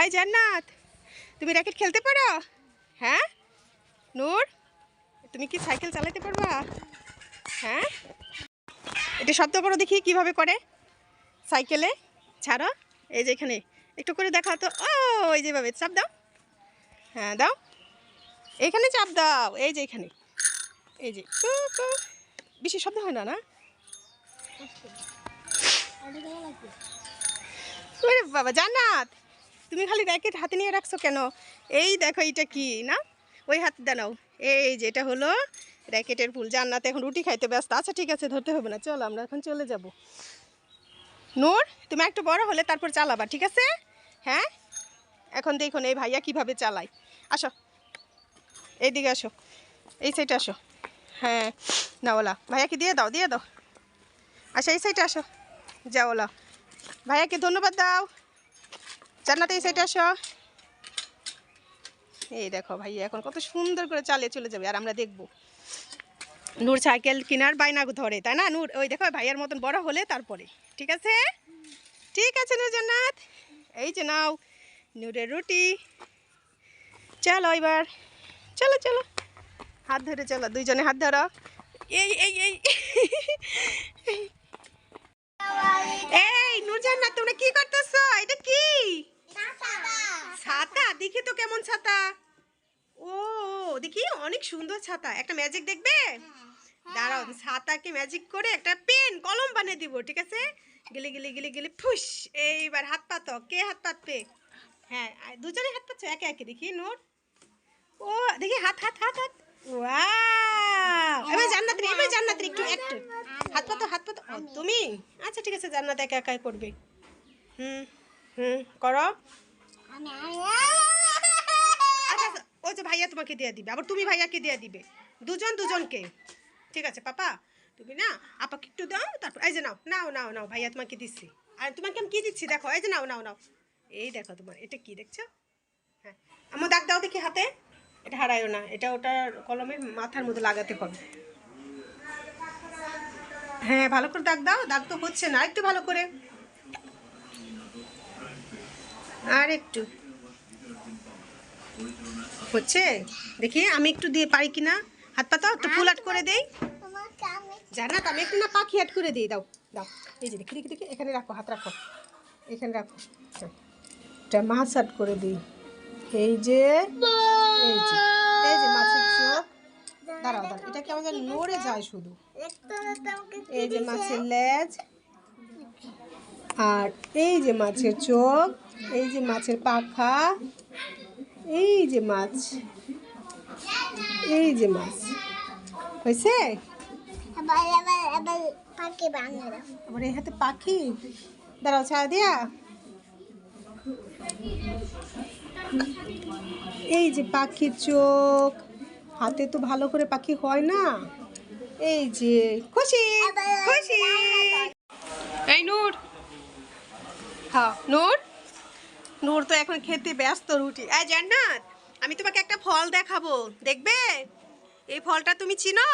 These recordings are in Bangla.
আই জান্নাত। তুমি র্যাকেট খেলতে পারো? হ্যাঁ? নূর, তুমি কি সাইকেল চালাতে পারবা? হ্যাঁ? এটা শব্দ করো দেখি কীভাবে করে। সাইকেলে? ছাড়ো। এই যে এখানে। একটু করে দেখা তো। ও, এই যেভাবে চাপ দাও। হ্যাঁ দাও। এখানে চাপ দাও। এই যে এখানে। এই যে। বেশি শব্দ হয় না না? বাবা, জান্নাত। তুমি খালি র্যাকেট হাতে নিয়ে রাখছো কেন? এই দেখো এইটা কি, না? ওই হাত দাও এই যে এটা হলো র্যাকেটের ফুল। জান্নাতে এখন রুটি খাইতে ব্যস্ত। আচ্ছা ঠিক আছে, ধরতে হবে না। চলো, আমরা এখন চলে যাব। নূর, তুমি একটু বড় হলে তারপর চালাবা, ঠিক আছে? হ্যাঁ? এখন দেখুন, এই ভাইয়া কীভাবে চালায়। আসো। এইদিকে আসো। এই সাইডে আসো। হ্যাঁ না ওলা। ভাইয়াকে দিয়ে দাও দিয়ে দাও। আচ্ছা এই সাইডে আসো। যাও ওলা। ভাইয়াকে ধন্যবাদ দাও। জান্নাতে এই সাইডে আসো। এই দেখো ভাইয়া, এখন কত সুন্দর করে চালিয়ে চলে যাবে, আর আমরা দেখব। নূর সাইকেল কেনার বায়না ধরে, তাই না? নূর, ওই দেখো ভাইয়ার মতন বড় হলে তারপরে, ঠিক আছে? ঠিক আছে নূর জান্নাত। এই যে নাও, নূরের রুটি। চলো এবার, চলো চলো। হাত ধরে চলো, দুইজনে হাত ধরো। এই এই এই। সুন্দর ছাতা একটা ম্যাজিক দেখবে? দাঁড়াও ছাতাকে ম্যাজিক করে একটা পেন কলম বানিয়ে দিব ঠিক আছে? গেলে গেলে গেলে গেলে ফুস এইবার হাত পাতো কে হাত পাতবে? হ্যাঁ দুজনে হাত পাচ্ছ একে একে দেখি নোট ও দেখি হাত হাত হাত হাত। ওয়াও! এবার জান্নাত রে এবার জান্নাত রে একটু একটু। হাত পাতো হাত পাতো। তুমি? আচ্ছা ঠিক আছে জান্নাত একা একাই করবে। হুম হুম করো। ওই যে ভাইয়া তোমাকে দিয়ে দিবে, আবার তুমি ভাইয়াকে দিয়ে দিবে। দুজন দুজনকে। ঠিক আছে, পাপা? তুমি না, আপাকে একটু দাও, তারপর এই যে নাও নাও নাও নাও, ভাইয়া তোমাকে দিচ্ছি। আর তোমাকে আমি কী দিচ্ছি? দেখো, এই যে নাও নাও নাও। এই দেখো তোমার, এটা কি দেখছ? হ্যাঁ। আমার দাগ দাও দেখি হাতে। এটা হারায়ও না, এটা ওটার কলমের মাথার মধ্যে লাগাতে হবে। হ্যাঁ ভালো করে দাগ দাও, দাগ তো হচ্ছে না, একটু ভালো করে। আর একটু। হচ্ছে? দেখি, আমি একটু দিয়ে পারি কিনা? হাত পাতাও একটু ফুল আট করে দেই। জানা আমি একটু না পাখি আট করে দিই। দাও দাও। এই যে দেখি দেখি দেখি, এখানে রাখো, হাত রাখো। এখানে রাখো। এটা মাছ আট করে দিই। এই যে এই যে এই যে মাছের চোখ। দাঁড়াও দাঁড়াও, এটা কেমন যেন নড়ে যায় শুধু? এই যে মাছের লেজ। আর এই যে মাছের চোখ, এই যে মাছের পাখা। এই যে মাছ। এই যে মাছ। হয়েছে? এই হাতে পাখি। দাঁড়াও ছাড়া দিয়া। এই যে পাখির চোখ। হাতে তো ভালো করে পাখি হয় না। এই যে, খুশি খুশি। এই নূর। হ্যাঁ নূর। নূর তো এখন খেতে ব্যস্ত রুটি। এই জান্নাত, আমি তোমাকে একটা ফল দেখাবো। দেখবে? এই ফলটা তুমি চিনো?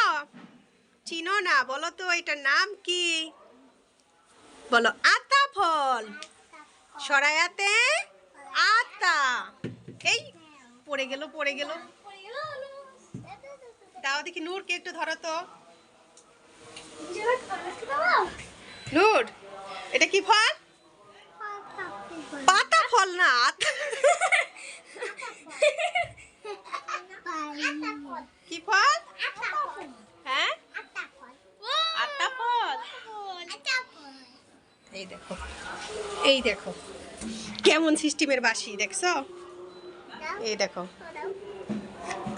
চিনো না, বলো তো এটার নাম কি? বলো, আতা ফল। সরায়াতে আতা। এই, পড়ে গেল পড়ে গেল। দাও দেখি নূরকে একটু ধরো তো। নূর, এটা কি ফল? পাতা ফল না কি ফল? হ্যাঁ? এই দেখো এই দেখো। কেমন সিস্টেমের বাসি, দেখছ? এই দেখো।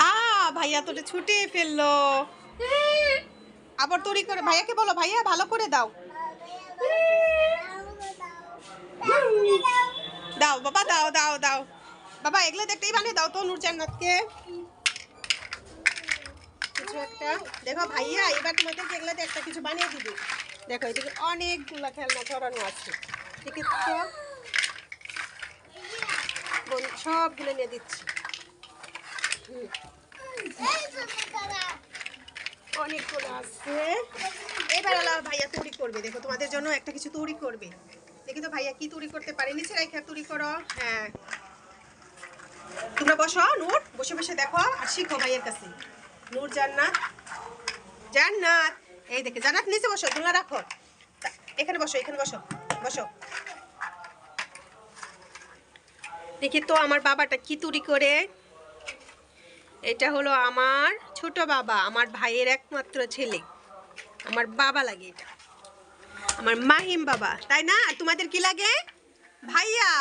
আ, ভাইয়া তোটা ছুটে ফেলল। আবার তৈরি করে, ভাইয়াকে বলো, ভাইয়া ভালো করে দাও। দাও, বাবা, দাও দাও দাও। বাবা, এগুলো দেখতেই বানিয়ে দাও তো নূর জান্নাতকে। কিছু একটা। দেখো ভাইয়া, এবার তোমাদের একটা কিছু বানিয়ে দিবি। দেখো অনেকগুলো খেলনা আছে। নিয়ে দিচ্ছি। অনেকগুলো আছে। এবার ভাইয়া তৈরি করবে। দেখো, তোমাদের জন্য একটা কিছু তৈরি করবে। দেখি তো ভাইয়া কি তৈরি করতে পারে নিচে রাখা তৈরি করো। হ্যাঁ। তোমরা বসো, নূর, বসে বসে দেখো আর শিখো ভাইয়ের কাছে। নূর জান্নাত। জান্নাত। এই দেখে, জান্নাত নিচে বসো, দোলনা রাখো। এখানে বসো এখানে বসো বসো। দেখি তো আমার বাবাটা কি তুরি করে। এটা হলো আমার ছোট বাবা, আমার ভাইয়ের একমাত্র ছেলে। আমার বাবা লাগে এটা। আমার মাহিম বাবা তাই না? আর তোমাদের কি লাগে? ভাইয়া!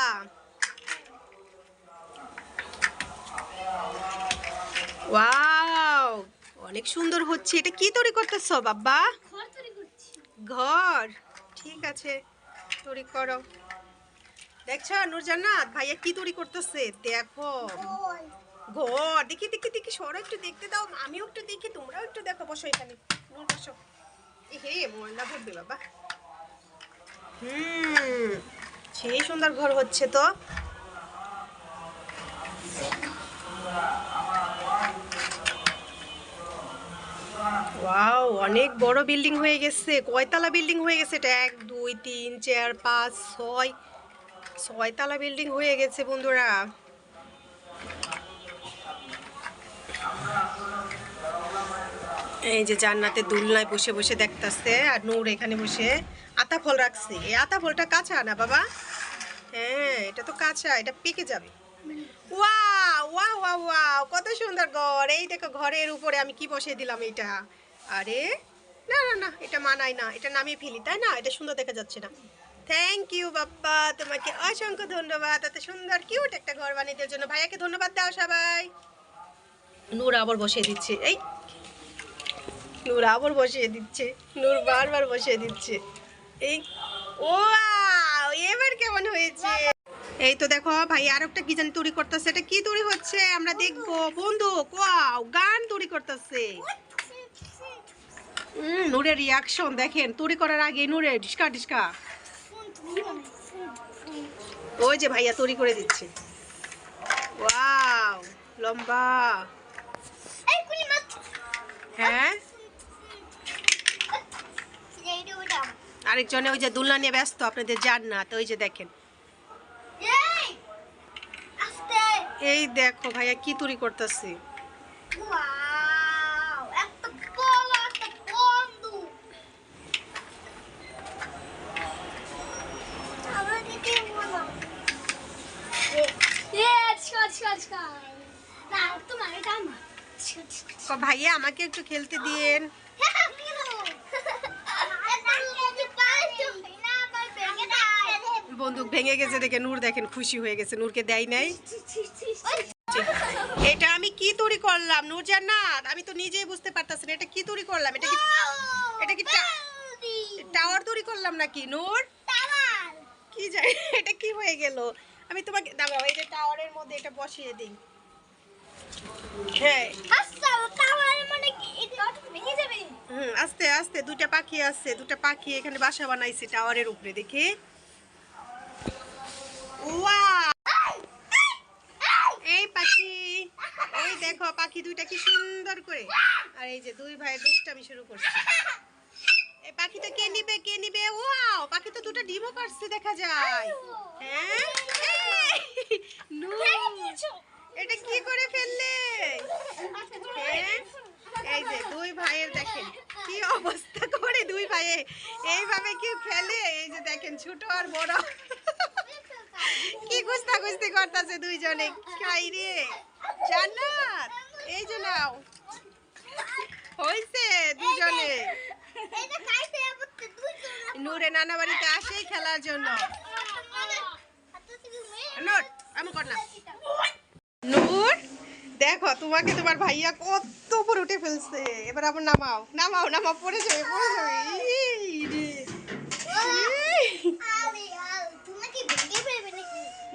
ওয়াও! অনেক সুন্দর হচ্ছে। এটা কি তৈরি করতেছো বাবা? ঘর ঠিক আছে তৈরি করো। দেখছ নুরজান্নাত ভাইয়া কি তৈরি করতেছে? দেখো। ঘর। দেখি দেখি দেখি সরো একটু দেখতে দাও। আমিও একটু দেখি তোমরাও একটু দেখো। বসো এখানে। নূর বসো। হে ময়লা ভরবে বাবা। হুম। সেই সুন্দর ঘর হচ্ছে তো। অনেক বড় বিল্ডিং হয়ে গেছে। কয়তলা বিল্ডিং হয়ে গেছে? এটা এক, দুই, তিন, চার, পাঁচ, ছয়। ছয়তলা বিল্ডিং হয়ে গেছে বন্ধুরা। এই যে জান্নাতে দুলনায় বসে বসে দেখতাছে আর নূর এখানে বসে আতা ফল রাখছে। এই আতা ফলটা কাঁচা না বাবা? হ্যাঁ এটা তো কাঁচা, এটা পেকে যাবে। ওয়াও ওয়াও কত সুন্দর ঘর। এই দেখো ঘরের উপরে আমি কি বসিয়ে দিলাম এটা? আরে, না না না, এটা মানায় না, এটা নামিয়ে ফেলি, তাই না? এটা সুন্দর দেখা যাচ্ছে না। থ্যাংক ইউ বাপ্পা, তোমাকে অসংখ্য ধন্যবাদ। এত সুন্দর কিউট একটা ঘর বানিয়ে দেওয়ার জন্য। ভাইয়াকে ধন্যবাদ দাও সবাই। নূর আবার বসিয়ে দিচ্ছে। এই নূর আবার বসিয়ে দিচ্ছে? নূর বারবার বসিয়ে দিচ্ছে। এই ও এবার কেমন হয়েছে? এই তো দেখো ভাই আর একটা কি জানি তৈরি করতেছে। এটা কি তৈরি হচ্ছে? আমরা দেখব। বন্ধু কোয়াও গান তৈরি করতেছে। নূরের রিয়াকশন দেখেন তৈরি করার আগে নূরের ডিসকা ডিসকা ওই যে ভাইয়া তৈরি করে দিচ্ছে। ওয়াও লম্বা। হ্যাঁ? আরেকজনে ওই যে দুলনা নিয়ে ব্যস্ত আপনাদের যান না। তো ওই যে দেখেন। এই দেখো ভাইয়া কি তুরি করতেছে? ভাইয়া আমাকে একটু খেলতে দিয়েন। ভেঙে গেছে, দেখে নূর দেখেন খুশি হয়ে গেছে, নূরকে দেয় নাই। এটা আমি কি তৈরি করলাম? নূর জান্নাত, আমি তো নিজেই বুঝতে পারতাছি না, এটা কি তৈরি করলাম? এটা কি এটা কি টাওয়ার তৈরি করলাম নাকি, নূর? কি জানি, এটা কি হয়ে গেল? আমি তোমাকে দাঁড়াও, এই যে টাওয়ারের মধ্যে এটা বসিয়ে দিই। হ্যাঁ। আস্তে আস্তে দুটা পাখি আছে দুটা পাখি এখানে বাসা বানাইছে টাওয়ারের উপরে, দেখি। এই পাখি এই দেখো পাখি দুইটা কি সুন্দর করে। আর এই যে দুই ভাই দুষ্টামি শুরু করছে। এই পাখিটা কে নিবে কে নিবে? ওয়াও পাখি তো দুটো ডিমও পারছে দেখা যায়। হ্যাঁ? এটা কি করে ফেললে? হ্যাঁ? এই যে দুই ভাইয়ের দেখেন কি অবস্থা করে দুই ভাইয়ে। এইভাবে কি ফেলে এই যে দেখেন ছোট আর বড়। কি গুস্তা গুস্তি করতেছে দুইজনে? খাই রে। জান্নাত, এই যে নাও। হইছে দুজনে নূরে নানা বাড়িতে আসেই খেলার জন্য। আমি নূর, দেখো, তোমাকে তোমার ভাইয়া কত উপর উঠে ফেলছে। এবার আবার নামাও। নামাও নামাও, পড়ে যাবে পড়ে যাবে এই রে। এই।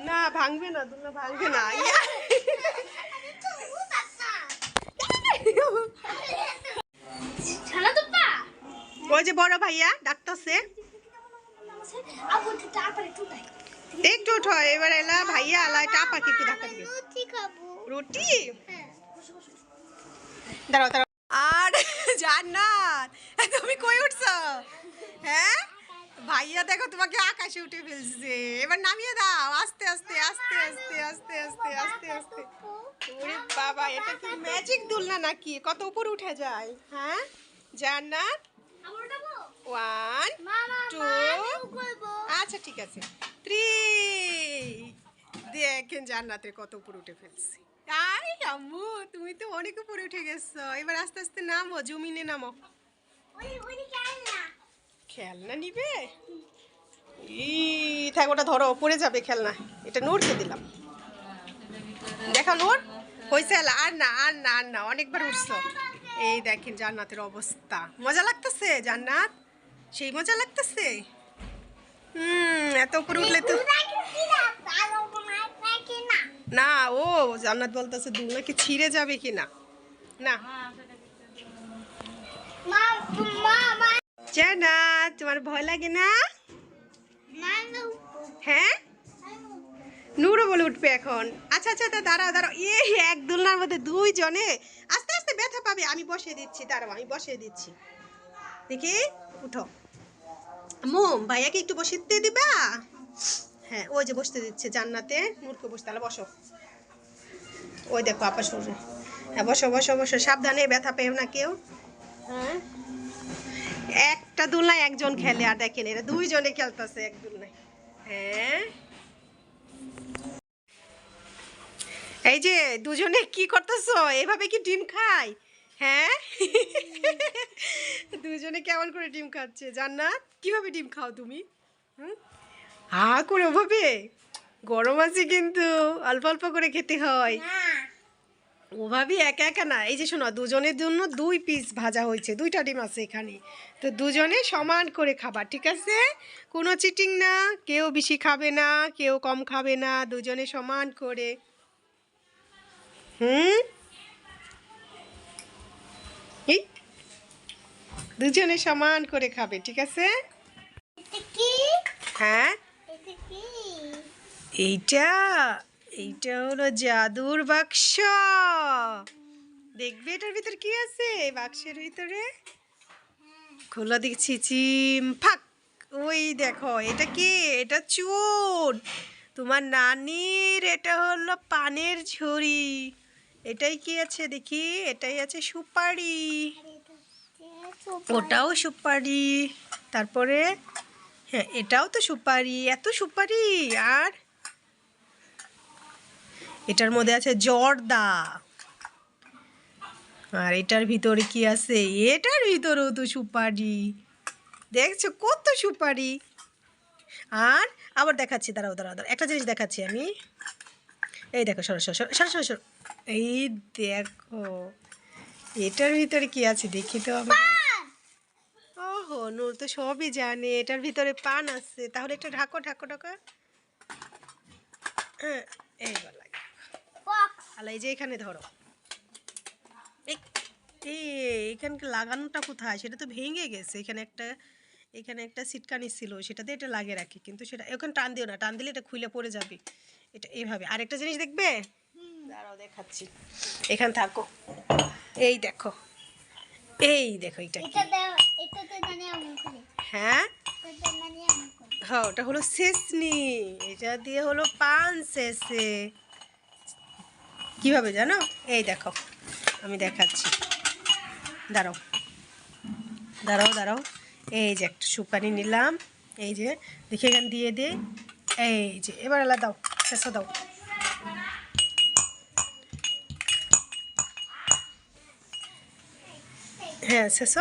না, ভাঙবে না দুলা ভাঙবে না। ওই যে বড় ভাইয়া ডাকতেছে। একটু উঠো, এবার এলা ভাইয়া আলা টাপাকে একটু ধাক্কা রুটি? দাঁড়াও দাঁড়াও। আর জান্নাত, তুমি কই উঠছো? হ্যাঁ? ভাইয়া, দেখো তোমাকে আকাশে উঠে ফেলছে। এবার নামিয়ে দাও। আস্তে আস্তে আস্তে আস্তে আস্তে আস্তে আস্তে আস্তে। ওরে বাবা, এটা কি ম্যাজিক দুলনা নাকি? কত উপরে উঠে যায় হ্যাঁ? জান্নাত। ওয়ান টু আচ্ছা ঠিক আছে। থ্রি দেখেন জান্নাতের কত উপরে উঠে ফেলছি। আই আম্মু, তুমি তো অনেক উপরে উঠে গেছো। এবার আস্তে আস্তে নামো, জমিনে নামো। খেলনা নিবে? ই, থাক ওটা ধরো, পড়ে যাবে খেলনা। এটা নূরকে দিলাম। দেখা নূর হয়েছে আর না আর না আর না, অনেকবার উঠছো। এই দেখেন জান্নাতের অবস্থা। মজা লাগতেছে, জান্নাত? সেই মজা লাগতেছে? হুম, এত উপরে উঠলে তো না, ও, জান্নাত বলতেছে দুলনা কি ছিঁড়ে যাবে কি না। না তোমার ভয় লাগে না? হ্যাঁ? নূরও বলে উঠবে এখন। আচ্ছা আচ্ছা তা দাঁড়াও দাঁড়াও। এ এক দোলনার মধ্যে দুইজনে আস্তে আস্তে ব্যথা পাবে। আমি বসিয়ে দিচ্ছি দাঁড়াও আমি বসিয়ে দিচ্ছি। দেখি উঠো। মোম ভাইয়াকে একটু বসিয়ে দিবা? হ্যাঁ ওই যে বসতে দিচ্ছে জান্নাতে। নূরকে বসতে তাহলে বসো। ওই দেখো আপা সরে হ্যাঁ বসো বসো বসো। সাবধানে ব্যথা পেও না কেউ। হ্যাঁ? একটা দোলনায় একজন খেলে, আর দেখেন এরা দুইজনে খেলতেছে এক দোলনায় হ্যাঁ? এই যে, দুজনে কি করতেছো? এভাবে কি ডিম খায়? হ্যাঁ? দুজনে কেমন করে ডিম খাচ্ছে? জান্নাত, কীভাবে ডিম খাও তুমি? হা করে ওভাবে? গরম আছে কিন্তু, অল্প অল্প করে খেতে হয়। ওভাবে একা একা না এই যে শোনো দুজনের জন্য দুই পিস ভাজা হয়েছে দুইটা ডিম আছে এখানে। তো দুজনে সমান করে খাবার ঠিক আছে? কোনো চিটিং না কেউ বেশি খাবে না কেউ কম খাবে না দুজনে সমান করে। হুম? দুজনে সমান করে খাবে ঠিক আছে? হ্যাঁ? এইটা এইটা হলো জাদুর বাক্স। দেখবে এটার ভিতর কি আছে? বাক্সের ভিতরে? খোলা দেখছি, চিম, ফাক। ওই দেখো, এটা কি? এটা চুন। তোমার নানির এটা হলো পানের ঝুড়ি। এটাই কি আছে দেখি? এটাই আছে সুপারি। ওটাও সুপারি। তারপরে? হ্যাঁ এটাও তো সুপারি। এত সুপারি! আর এটার মধ্যে আছে জর্দা। আর এটার ভিতরে কি আছে? এটার ভিতরেও তো সুপারি। দেখছ কত সুপারি। আর আবার দেখাচ্ছি, দাঁড়াও দাঁড়াও দাঁড়াও। একটা জিনিস দেখাচ্ছি আমি। এই দেখো, সরো সরো সরো সরো এই দেখো, এটার ভিতরে কি আছে দেখি তো আমরা ওহো, নূর তো সবই জানে, এটার ভিতরে পান আছে। তাহলে একটা ঢাকো ঢাকো ঢাকো। হ্যাঁ এইবার আলা এই যে এখানে ধরো। এখানকে লাগানোটা কোথায়? সেটা তো ভেঙে গেছে। এখানে একটা এখানে একটা সিটকানি ছিল সেটাতে এটা লাগিয়ে রাখি। কিন্তু সেটা ওখানে টান দিও না টান দিলে এটা খুলে পড়ে যাবে। এটা এইভাবে আরেকটা জিনিস দেখবে? দাঁড়াও দেখাচ্ছি। এখানে থাকো। এই দেখো। এই দেখো এটা হ্যাঁ? হ্যাঁ ওটা হলো শেষনি এটা দিয়ে হলো পান শেষে কীভাবে জানো? এই দেখো, আমি দেখাচ্ছি। দাঁড়াও দাঁড়াও দাঁড়াও। এই যে একটা সুপারি নিলাম, এই যে, দেখে এখানে দিয়ে দে। এই যে, এবার এলা দাও, শেষে দাও। হ্যাঁ শেষ?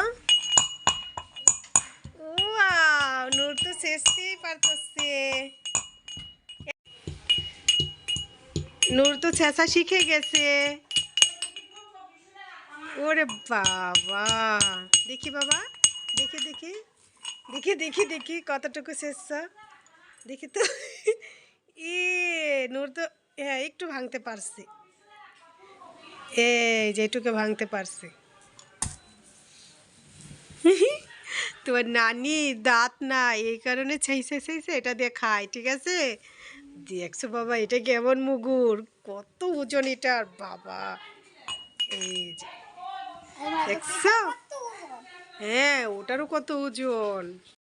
ওয়াও, নূর তো শেষতেই পারতেছে। নূর তো ছেঁচা শিখে গেছে। ওরে বাবা। দেখি বাবা, দেখি দেখি দেখি দেখি দেখি কতটুকু শেষা। দেখি তো। এ, নূর তো হ্যাঁ একটু ভাঙতে পারছে। এই যেটুকু ভাঙতে পারছে। তোমার নানি দাঁত না, এই কারণে ছাইছে ছাইছে এটা দিয়ে খায়, ঠিক আছে? দেখছ বাবা এটা কেমন মুগুর? কত ওজন এটার বাবা। এই যে দেখছ? হ্যাঁ ওটারও কত ওজন।